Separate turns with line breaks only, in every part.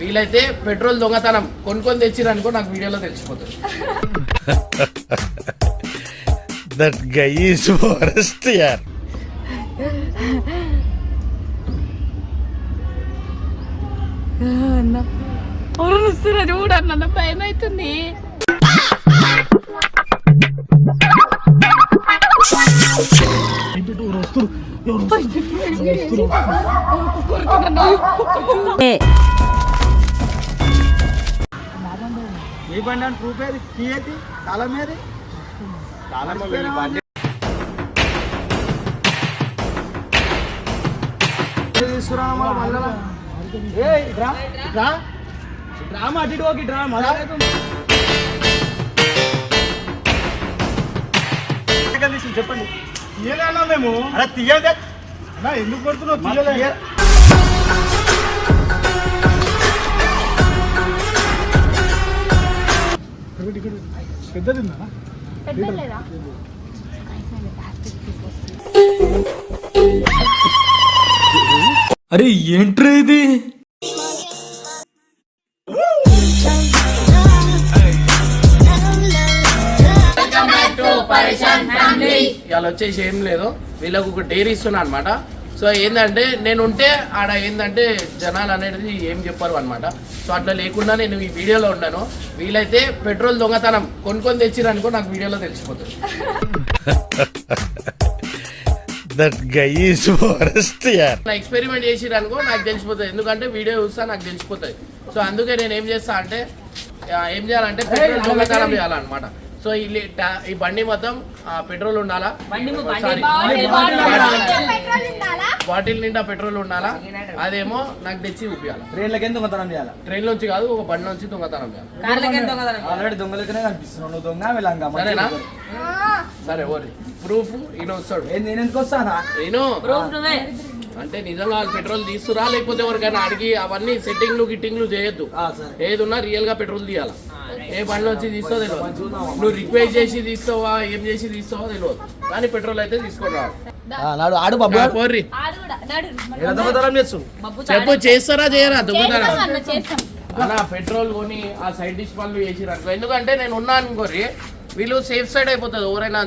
వీలైతే పెట్రోల్ దొంగతనం కొనుక్కొని తెచ్చిరనుకో నాకు వీడియోలో తెలిసిపోతుంది.
దట్ గై ఈస్ ఫారెస్ట్ యార్
అన్న ఎవరు వస్తున్నా చూడన్న నాకు భయం అవుతుంది
మీ బండి అని ప్రూఫ్ ఏది? కీ ఏది? తాళం ఏది? తాళం తీసుకురా మళ్ళీ మళ్ళా ఏ డ్రా డ్రా. డ్రామా అటు ఇటు పోకి డ్రా మళ్ళా చెప్పండి. తీయలేనా మేము? అరే తీయదే. ఎందుకు కొడుతున్నావు? తీయలే. పెద్దదిందా?
పెద్దలేదా
అరే ఏంట్రా ఇది?
ఇవాళ వచ్చేసి ఏం లేదు. వీళ్ళకు ఒక డైరీ ఇస్తున్నా అనమాట సో ఏంటంటే నేను ఉంటే ఆడ ఏంటంటే జనాలు అనేది ఏం చెప్పారు అనమాట సో అట్లా లేకుండా నేను ఈ వీడియోలో ఉన్నాను. వీలైతే పెట్రోల్ దొంగతనం కొనుక్కొని తెచ్చిరనుకో నాకు వీడియోలో తెలిసిపోతుంది.
దట్ గై ఈస్ ఫారెస్ట్ యార్
నా ఎక్స్పెరిమెంట్ చేసిరనుకో నాకు తెలిసిపోతుంది. ఎందుకంటే వీడియో చూస్తా నాకు తెలిసిపోతుంది. సో అందుకే నేను ఏం చేస్తా అంటే ఏం చేయాలంటే పెట్రోల్ దొంగతనం చేయాలన్నమాట. సో ఈ ఈ బండి మొత్తం ఆ, పెట్రోల్ ఉండాలా? సారీ. బాటిల్ నిండా పెట్రోల్ ఉండాలా? అదేమో నాకు తెచ్చి చూపించాలి
ట్రైన్లకి దొంగతనం చేయాలి?
ట్రైన్ నుంచి కాదు ఒక బండి నుంచి దొంగతనం చేయాలి?
ఆల్రెడీ దొంగలకనే కనిపిస్తున్నావు. నువ్వు దొంగ
సరేనా? సరే ఓరి. ప్రూఫ్ ఈయన వస్తాడు.
నేను ఎందుకు వస్తానా?
నేను అంటే నిజంగా పెట్రోల్ తీస్తురా? లేకపోతే ఎవరికైనా అడిగి అవన్నీ సెట్టింగ్లు గిట్టింగ్లు చేయొద్దు.
ఆ, సరే.
ఏది ఉన్నా రియల్గా పెట్రోల్ తీయాలా? ఏ బండి వచ్చి తీస్తావు తెలియదు నువ్వు రిక్వెస్ట్ చేసి తీస్తావా ఏం చేసి తీస్తావో తెలియదు కానీ పెట్రోల్ అయితే తీసుకొని
నాడు ఆడు బాబు.
పోర్రి.
దొంగతనం చేస్తు?
చెప్పు చేస్తారా చేయరా? దొంగతనం. అలా పెట్రోల్ కొని ఆ సైడ్ డిష్ పనులు చేసిరు అనుకో. ఎందుకంటే నేను ఉన్నాను అనుకోరి వీళ్ళు సేఫ్ సైడ్ అయిపోతుంది ఎవరైనా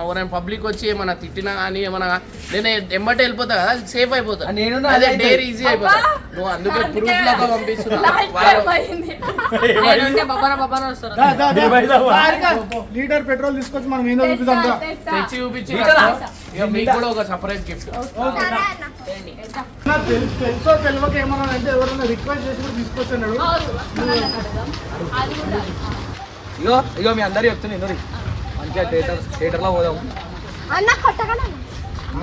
ఎవరైనా పబ్లిక్ వచ్చి ఏమైనా తిట్టినా కానీ ఏమైనా నేను ఎంబటే వెళ్ళిపోతా కదా సేఫ్ అయిపోతా.
నేనున్నా
అదే డేర్ ఈజీ అయిపోతా. నువ్వు అందుకే ప్రూఫ్ లాగా పంపిస్తున్నా.
లీటర్ పెట్రోల్ తీసుకొచ్చి మనం ఏందో చూపిద్దాం.
తెచ్చి. చూపించి మీకు కూడా ఒక సర్ప్రైజ్ గిఫ్ట్
తెలుసు తెలియక ఏమన్నా అంటే ఎవరైనా రిక్వెస్ట్ చేసి కూడా తీసుకొచ్చాడు ఇగో ఇగో మీ అందరు చెప్తున్నా మంచిగా థియేటర్ థియేటర్లో పోదాం.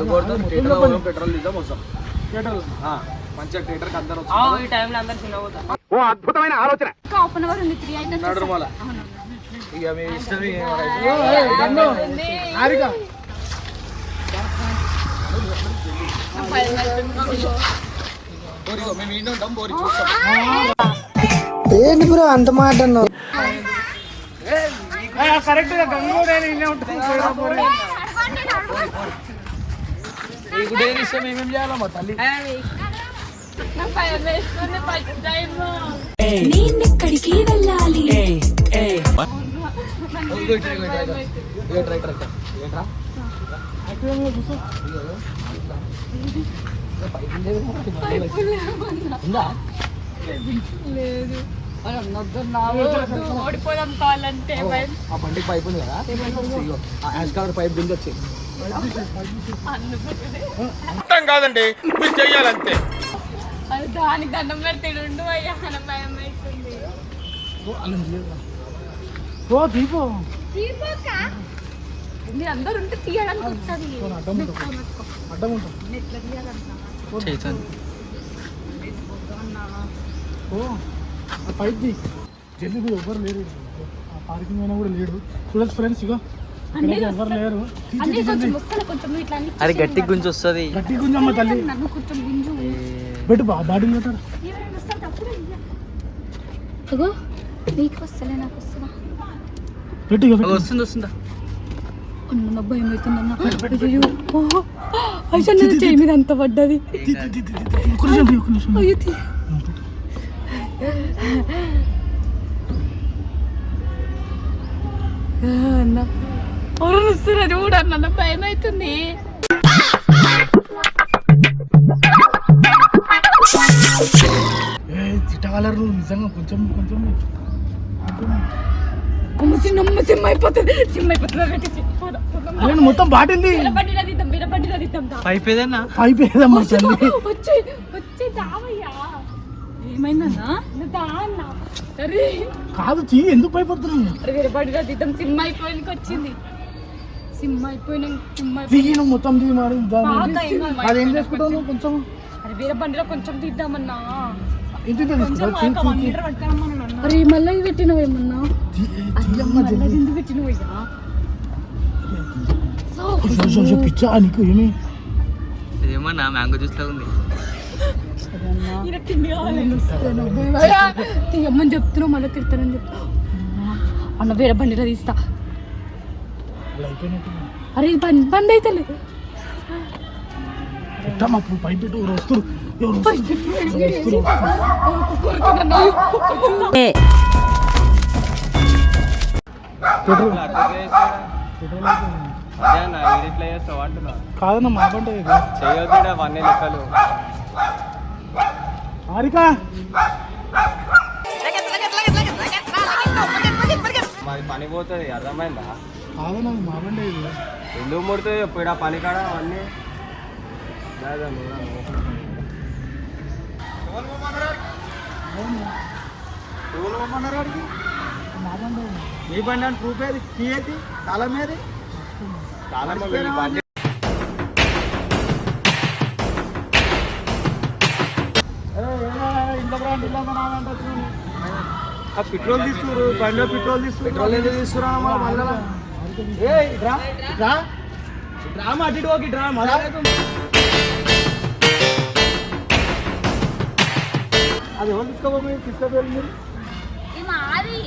కొడతాం? థియేటర్లో పోదాం పెట్రోల్ తీద్దాం వస్తాం. థియేటర్ మంచిగా థియేటర్కి అందరు
హాఫ్ అన్ అవర్ ఉంది త్రీ అయితే
ఇక మీ ఇష్టం మేము ఇంటి ఉంటాం బోరి చూస్తాం
ఏంటి బ్రో అంత మాట అన్నావు?
కరెక్ట్గా గంగోడు ఇన్నే ఉంటాం నీకు డేర్ ఇష్టం ఏమేం తల్లి.
నేనెక్కడికి వెళ్ళాలి?
ఉందా?
లేదు. ఓడిపోదాం కావాలంటే
ఆ బండికి పైప్ ఉంది కదా? యాష్ కలర్ పైప్ బిల్ వచ్చి.
అర్థం కాదండి మీరు చెయ్యాలంతే.
అది దానికి దండం పెడితే ఉండు అయ్యా అని భయం అవుతుంది
ఓ దీపో.
మీరు అందరు ఉంటే తీయడానికి వస్తుంది.
అడ్డం ఉంటాం
ఎట్లా
జల్లి ఎవరు లేరు. ఆ పార్కింగ్ అయినా కూడా లేడు. చూడొచ్చు ఫ్రెండ్స్ ఇగో. ఎవరు లేరు.
అన్ని కొంచెం ముక్కలు కొంచెం ఇట్లా అన్ని
అరే గట్టి గుంజి వస్తుంది.
గట్టి తల్లి.
గుంజు.
బెట్టు బా బాడీ పెట్టారు
వస్తుంది
పెట్టు
అయ్యో అయ్యో చేయి మీద అంత పడ్డది. అయ్యో. అన్న ఎవరు వస్తున్నారు చూడు అన్న భయం అవుతుంది
ఏ చిట్టగలరు నిజంగా కొంచెం కొంచెం
సిమ్ అయిపోతుంది సిమ్ అయిపోతుంది
మొత్తం బాటిల్ది
వీరబండిలో తీద్దాం వీరబండిలో తీద్దాం దా.
పైప్ ఏదన్నా
అయిపోయేదమ్మా తల్లి
వచ్చి దావయ్యా ఏమైందన్నా?
కాదు చీ ఎందుకు
తీద్దాం సిమ్ అయిపోయినకి వచ్చింది. సిమ్ అయిపోయిన
దిగి నువ్వు మొత్తం దిగి మరి. అది ఏం చేసుకుంటావు కొంచెం?
అరే వీరబండిలో కొంచెం తీద్దామన్నా. అరే మళ్ళీ ఇది పెట్టినవేమన్నా
తీయమ్మ
మళ్ళీ ఇది ఎందుకు పెట్టినవయ్యా
పిచ్చా నీకు ఏమి?
ఏమన్నా మ్యాంగో జ్యూస్ లా ఉంది.
తీయమ్మని చెప్తున్నావు మళ్ళీ తిడతానని చెప్తా అన్న వేరే బండిలో తీస్తా అరే బంద్ బంద్ అయితే
పెట్టమ్మా ఇప్పుడు పైపు పెట్టు ఎవరు వస్తారు ఎవరు వస్తారు? ఎవరు వస్తారు పెట్రోల్ పెట్రోల్ అయిపోయింది. కాదన్న మా బండి ఇది. హారిక
మరి పని పోతుంది అర్థమైందా
కాదన్న అది మా బండి ఇది
ఎందుకు ముడుతుంది ఇప్పుడు పని కాడ అవన్నీ.
నీ బండి అని ప్రూఫ్ ఏది కీ ఏది తాళం ఏది
చాలా బండి
పెట్రోల్ తీస్తున్నారు బండిలో పెట్రోల్ తీస్తున్నారు పెట్రోల్ ఎందుకు తీస్తున్నా మళ్ళా? ఏ ఇట్రా ఇట్రా డ్రామా అటు పోకి డ్రామా అది ఎవరు తీసుకోబోయి తీసుకోపోయి మీరు?
ఈ మాది.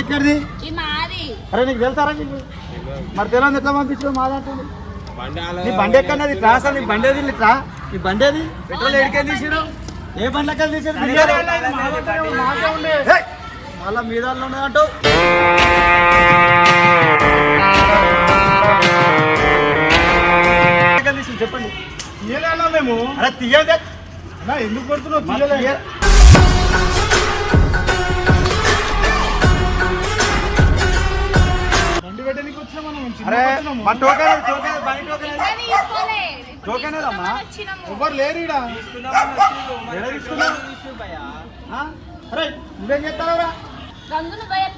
ఎక్కడిది? అరే నీకు తెలుసారా నీకు? మరి తెలియదు ఎట్లా పంపించు మా దాంట్లో
బండి అలా
నీ బండి ఎక్కడది? ఇట్రా అసలు నీ బండి ఏది? నీ బండి ఏది? పెట్రోల్ ఎడికెళ్ళి తీసిరు ఏ బండి ఎక్కడ తీసారు మళ్ళా మీ దాంట్లో ఉన్నదంటూ చెప్పండి. తీయలేనా మేము? అరే తీయదే. ఎందుకు కొడుతున్నావు? తీయలే. బండి పెట్టడానికి వచ్చినా మనం అరే మన టోకెన్ టోకెన్ బండి టోకెన్. టోకెన్ ఏదమ్మా ఎవరు లేరు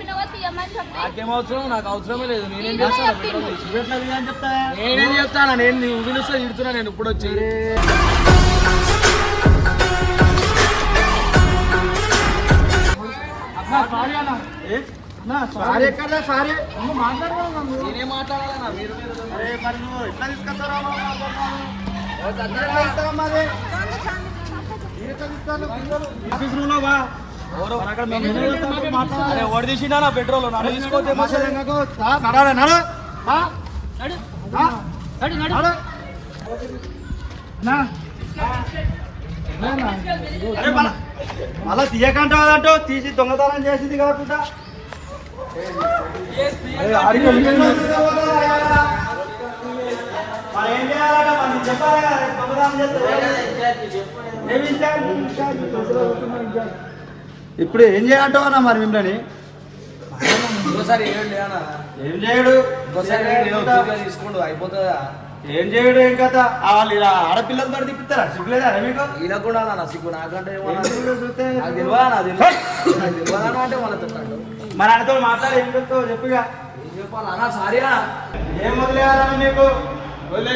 నువ్వేం
తీయమని
నాకేం అవసరం? నాకు అవసరమే లేదు. నేనేం చేస్తాను నేనేం చెప్తాను నేను నువ్వు పిలుస్తా తిడుతున్నా నేను ఇప్పుడు వచ్చి.
సారీ అన్న. నా సారీ ఎక్కడ సారీ? నువ్వు మాట్లాడుతున్నావు నువ్వు.
నేనేం మాట్లాడాలన్నా? మీరు మీరు.
అరే మరి నువ్వు ఎట్లా తీసుకొస్తారా
అరే ఓడి తీసినా నా పెట్రోల్ తీసుకోతే
మళ్ళా తీయకంటే అదంటూ తీసి దొంగతనం చేసింది కాకుండా మరి చేయాలంటే చెప్పాలి కదా, చేస్తే. ఇప్పుడు ఏం చేయాలంటావు అన్న మరి మిమ్మల్ని?
ఏం
చేయడు?
అయిపోతుందా?
ఏం చేయడు ఏం ఆ వాళ్ళు ఇలా ఆడపిల్లలతో తిప్పిస్తారా సిగ్గులేదా మీకు?
ఈయనకుండా నా సిగ్గు నాకంటే ఏమో నా-
ఎందుకు చూస్తే?
నాకు తెలియదా నా తెలియదు. నాకు తెలియదా అంటే వాళ్ళతో
మరి ఆయనతో మాట్లాడి ఏం చెప్తావు? చెప్పుగా
ఏం చెప్పాలి అన్నా సారీ అన్నా.
ఏం వదిలేయాలని మీకు? వదిలే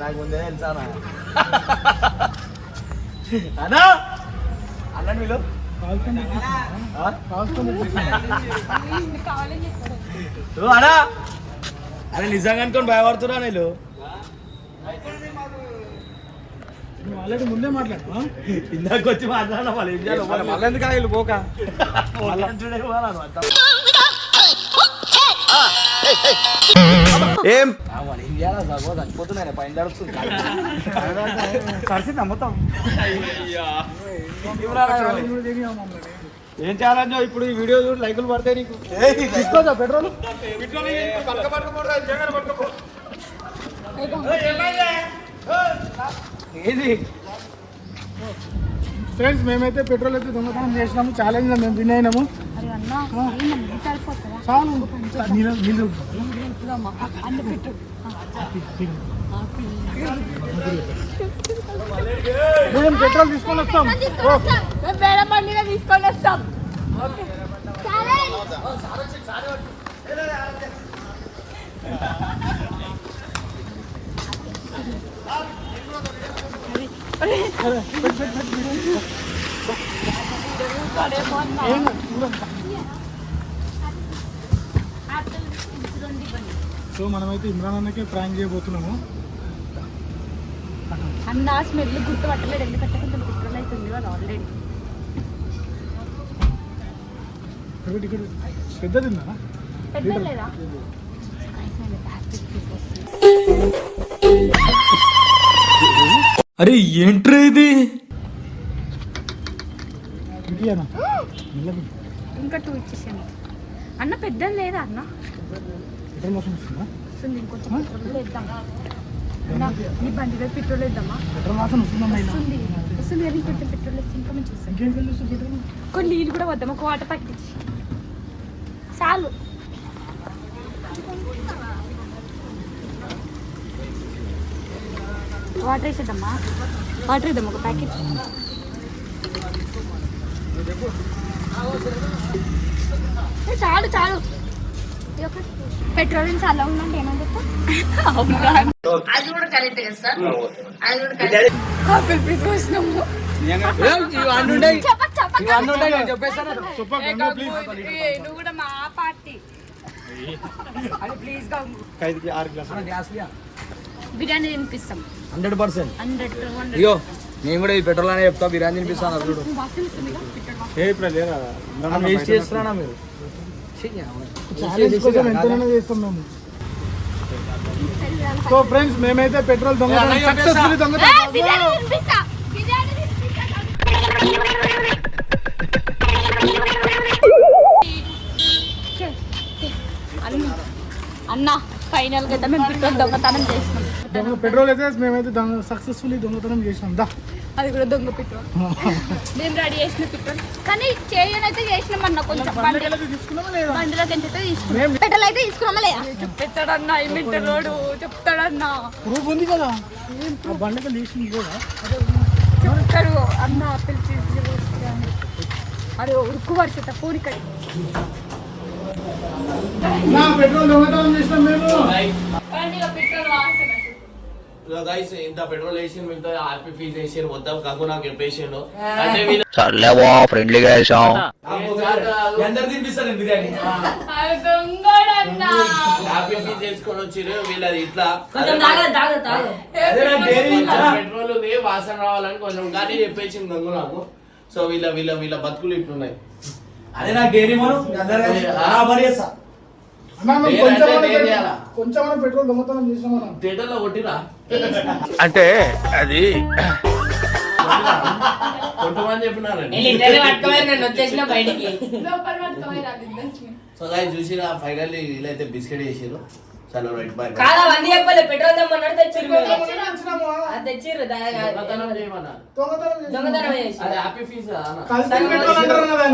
నాకు ముందే తెలుసానా అన్నా! అన్నని వీళ్ళు అన్నా! అరే నిజంగా అనుకోని భయపడుతున్నా నేను
ఆల్రెడీ ముందే మాట్లాడు
ఇందాక వచ్చి మాట్లాడినా వాళ్ళు ఏం చేయాలి
మళ్ళీ ఎందుకు ఆగిలు పోక.
మళ్ళీ చూడే పోవాలను అంతా.
ఏం?
కలిసిందా మొత్తం? ఏం ఛాలెంజ్ ఇప్పుడు ఈ వీడియో చూడు లైకులు పడతాయి నీకు. తీసుకోదా పెట్రోల్? ఏది? ఫ్రెండ్స్ మేమైతే పెట్రోల్ అయితే దొంగతనం చేసినాము ఛాలెంజ్ మేము విన్ అయినాము. చాలు. నీళ్ళు మేము పెట్రోల్ తీసుకొని వస్తాం.
తీసుకొని వస్తాం.
సో మనమైతే ఇమ్రాన్ అన్నకే ప్రాంక్ చేయబోతున్నాము.
అన్న స్మెల్ గుర్తుపట్టలేదు ఎందుకంటే కొంచెం పెట్రోల్ అవుతుంది కదా ఆల్రెడీ
ఇక్కడ పెద్దది
లేదా?
అరే ఏంట్రా ఇది?
ఇంకా టూ ఇచ్చేసాను అన్న పెద్ద లేదా అన్న?
వస్తుందా?
వస్తుంది ఇంకొంచెం పెట్రోల్ వేద్దాం. అన్న, నీ బండిలో పెట్రోల్ వేద్దామా?
పెట్రోల్
వస్తుంది వస్తుంది వేస్తే ఇంకా మంచి వస్తుంది. కొన్ని నీళ్ళు కూడా వద్దాం ఒక వాటర్ ప్యాకెట్ ఇచ్చి. చాలు. వాటర్ వేసేద్దామా వాటర్ వేద్దాం ఒక ప్యాకెట్ ఏ, చాలు చాలు. పెట్రోల్ చాలా ఉందంటే ఏమని చెప్తా అది కూడా కరెక్ట్ కదా సార్? అది కూడా కరెక్ట్ తీసుకొచ్చినాము చెప్పకు, చెప్పకు. ఏ, నువ్వు కూడా మా పార్టీ అది ప్లీజ్గా ఉండు.
ఐదుకి ఆరు గ్లాసులు.
బిర్యానీ తినిపిస్తాం.
Hundred percent.
హండ్రెడ్
ఇగో నేను కూడా ఈ పెట్రోల్ అనే చెప్తా బిర్యానీ తినిపిస్తాను చూడు.
ఏ ఇప్పుడు లేదా
వేస్ట్ చేస్తున్నానా మీరు?
సో ఫ్రెండ్స్ మేమైతే పెట్రోల్ దొంగతనం సక్సెస్ఫుల్ దొంగతనం.
అన్న అన్న ఫైనల్గా మేము పెట్రోల్ దొంగతనం చేసినాం.
దొంగ పెట్రోల్ అయితే మేమైతే సక్సెస్ఫుల్లీ దొంగతనం చేసినాం దా.
అది కూడా దొంగ పెట్రోల్. మేము రెడీ చేసిన పెట్రోల్. కానీ చేయనైతే చేసినాం అన్న కొంచెం. బండి
బండికి తీసుకున్నామా లేదా?
బండిలోకి ఎంత అయితే తీసుకున్నాం. పెట్రోల్ అయితే తీసుకున్నామా లేదా? చెప్తాడన్నా ఈ మిట్టలోడు చెప్తాడన్నా.
ప్రూఫ్ ఉంది కదా? ఆ బండికి తీసింది కూడా
చెప్తాడు అన్న పిలిచి అరే ఉరుకు వరుసట ఫోన్
నా పెట్రోల్ దొంగతనం చేసినాం మేము.
పెట్రోల్ వాసన.
గైస్ ఇంత పెట్రోల్ వేసి ఇంత ఆర్పీ ఫీజ్ వేసి మొత్తం నాకు అంటే
ఫ్రెండ్లీగా వేసాం
బిర్యానీ.
హ్యాపీ ఫీజ్ చేసుకొని వీళ్ళది ఇట్లా. పెట్రోల్ ఉంది వాసన రావాలని కొంచెం కానీ చెప్పేసింది గంగు నాకు. సో వీళ్ళ వీళ్ళ వీళ్ళ బతుకులు ఇట్లున్నాయి.
అదే నాకు డైరీ మనం
అంటే
అది
సో గాయ చూసిరా ఫైనల్లీ వీళ్ళైతే బిస్కెట్ వేసిర్రు చలో రైట్ బాయ్
కాదు అవన్నీ చెప్పలే పెట్రోల్ తెమ్మన్నాడు తెచ్చిర్రు. మీరు.
తెచ్చినామా?
అది తెచ్చిర్రు దా-
దొంగతనం చేయమన్నారు.
దొంగతనం చేసినాం.
దొంగతనం చేసి
అది హ్యాపీ ఫీజ్ అన్న.
కలిసి పెట్రోల్ అంటారు కదా